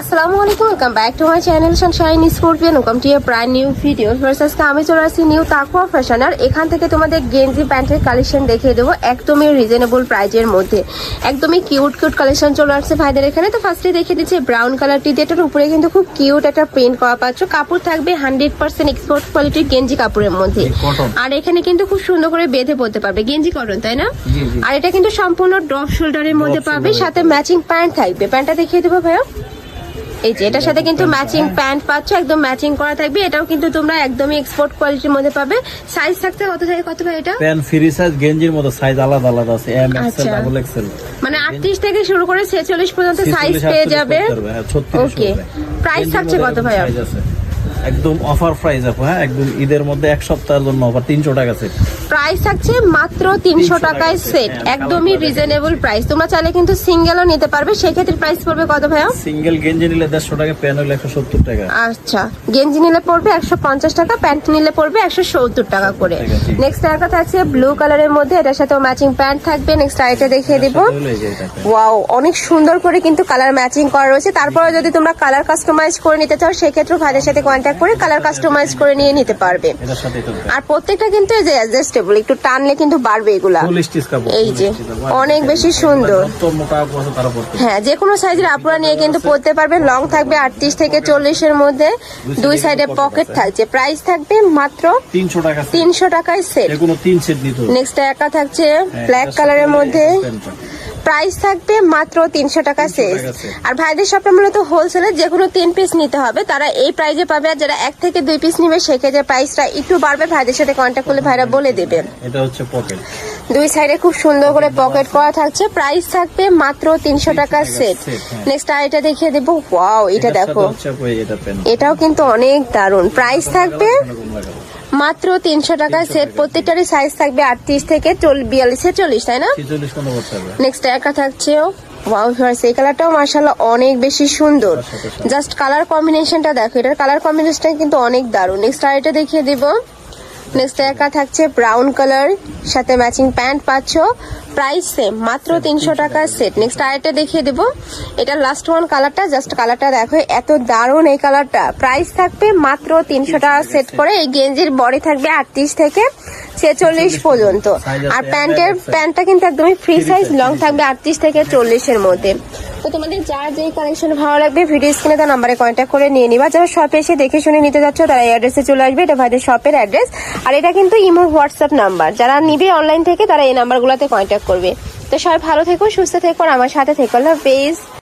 আসসালামু আলাইকুম welcome back to my channel sunshine scorpion welcome to year প্রায় new video আজকে আমি চলে আসছি নিউ তাকুয়া ফ্যাশন আর এখান থেকে তোমাদের গেঞ্জি প্যান্টের কালেকশন দেখিয়ে দেবো একদমই রিজনেবল প্রাইজের মধ্যে। একদমই কিউট কিউট কালেকশন চলে আসছে ভাইদের এখানে। তো ফার্স্টে দেখিয়ে দিচ্ছি ব্রাউন কালারটি যেটার উপরে কিন্তু খুব কিউট একটা প্রিন্ট করা পাচ্ছ। কাপড় থাকবে হান্ড্রেড পার্সেন্ট এক্সপোর্ট কোয়ালিটির গেঞ্জি কাপড়ের মধ্যে। আর এখানে কিন্তু খুব সুন্দর করে বেঁধে পড়তে পারবে। গেঞ্জি কটন তাই না। আর এটা কিন্তু সম্পূর্ণ ড্রপ শোল্ডারের মধ্যে পাবে। সাথে ম্যাচিং প্যান্ট থাকবে। প্যান্টটা দেখিয়ে দেবো ভাইয়া। এই যে এটার সাথে কিন্তু ম্যাচিং প্যান্ট পাচ্ছ একদম ম্যাচিং করা থাকবে। এটাও কিন্তু তোমরা একদমই এক্সপোর্ট কোয়ালিটির মধ্যে পাবে। সাইজ থাকতে কত থাকে কত ভাই এটা? প্যান্ট ফ্রি সাইজ গেঞ্জির মতো সাইজ আলাদা আলাদা আছে M XL L double XL মানে আটত্রিশ থেকে শুরু করে ছেচল্লিশ পর্যন্ত সাইজ পেয়ে যাবে। হ্যাঁ, ওকে প্রাইস থাকছে কত ভাইয়া একদম অফার প্রাইস আপু হ্যাঁ? একদম ঈদের মধ্যে এক সপ্তাহের জন্য অফার তিনশো টাকা সেট প্রাইস থাকছে মাত্র তিনশো 300 টাকায় সেট একদমই হ্যাঁ, রিজনেবল প্রাইস তোমরা চাইলে কিন্তু সিঙ্গেলও নিতে পারবে। সেক্ষেত্রে প্রাইস পড়বে কত ভাইয়া? সিঙ্গেল গেঞ্জি নিলে দেড়শো টাকা প্যান হলে একশো সত্তর টাকা। আচ্ছা গেঞ্জি নিলে পড়বে একশো পঞ্চাশ টাকা প্যান্ট নিলে পড়বে একশো সত্তর টাকা করে। আছে। নেক্সট একটা থাকছে ব্লু কালারের মধ্যে এটার সাথে ম্যাচিং প্যান্ট থাকবে। নেক্সট আইটা দেখিয়ে দিব। ওয়াও অনেক সুন্দর করে কিন্তু কালার ম্যাচিং করা রয়েছে। তারপরে যদি তোমরা কালার কাস্টমাইজ করে নিতে চাও সেক্ষেত্রে ভাইদের সাথে কন্ট্যাক্ট করে কালার কাস্টমাইজ করে নিয়ে নিতে পারবে। এটা আর প্রত্যেকটা কিন্তু এই যে অ্যাডজাস্টেবল একটু টানলে কিন্তু বাড়বে এগুলা। এই যে, অনেক বেশি সুন্দর। হ্যাঁ যে কোনো সাইজের আপুরা নিয়ে কিন্তু পরতে পারবে। লং থাকবে আটত্রিশ থেকে চল্লিশের মধ্যে। দুই সাইডে পকেট থাকছে প্রাইস থাকবে মাত্র তিনশো টাকা তিনশো টাকায় সেট নেক্সট একা থাকছে ব্ল্যাক কালারের মধ্যে। প্রাইস থাকবে মাত্র তিনশো টাকা 300 সেট টাকা set। আর ভাইদের শপে মূলত হোলসেলে যে কোনো তিন পিস নিতে হবে। তারা এই প্রাইজে পাবে আর যারা এক থেকে দুই পিস নিবে সেক্ষেত্রে প্রাইসটা একটু বাড়বে। ভাইদের সাথে কন্ট্যাক্ট করলে ভাইরা বলে দেবে। এটা হচ্ছে পকেট দুই সাইডে খুব সুন্দর করে পকেট করা থাকছে। প্রাইস থাকবে মাত্র তিনশো টাকা সেট set, হ্যাঁ। নেক্সট আর এটা দেখিয়ে দেবো। ওয়াও এটা দেখো। এটাও কিন্তু অনেক দারুণ। প্রাইস থাকবে। মাত্র তিনশো টাকায় সেট। প্রত্যেকটারই সাইজ থাকবে আটত্রিশ থেকে বিয়াল্লিশে চল্লিশ তাই না? নেক্সট একা থাকছেও ওয়াও ভিউয়ার্স এই কালারটাও মার্শাল্লাহ অনেক বেশি সুন্দর। জাস্ট কালার কম্বিনেশনটা দেখো এটার কালার কম্বিনেশনটা কিন্তু অনেক দারুণ। নেক্সট আর এটা দেখিয়ে দিব। নেক্সট একা থাকছে ব্রাউন কালার সাথে ম্যাচিং প্যান্ট পাচ্ছ। প্রাইস সেম মাত্র তিনশো টাকা সেট নেক্সট আরেকটা দেখিয়ে দেবো। এটা লাস্ট ওয়ান কালারটা জাস্ট কালারটা দেখো এত দারুণ এই কালারটা প্রাইস থাকবে মাত্র তিনশো টাকা সেট করে। এই গেঞ্জির বডি থাকবে আটত্রিশ থেকে ছেচল্লিশ পর্যন্ত। আর প্যান্টের প্যান্টটা কিন্তু একদমই ফ্রি সাইজ লং থাকবে আটত্রিশ থেকে চল্লিশের মধ্যে। তো তোমাদের যার যেই কালেকশন ভালো লাগবে ভিডিও স্ক্রিনে তার নাম্বারে কন্ট্যাক্ট করে নিয়ে নিবা। যারা শপে এসে দেখে শুনে নিতে যাচ্ছ, তারা এই অ্যাড্রেসে চলে আসবে। এটা ভাইদের শপের অ্যাড্রেস আর এটা কিন্তু ইমো হোয়াটসঅ্যাপ নাম্বার যারা নিবে অনলাইন থেকে, তারা এই নাম্বারগুলোতে কন্ট্যাক্ট করবে। তো সবাই ভালো থেকো, সুস্থ থেকো, আর আমার সাথে থেকো। আল্লাহ হাফেজ।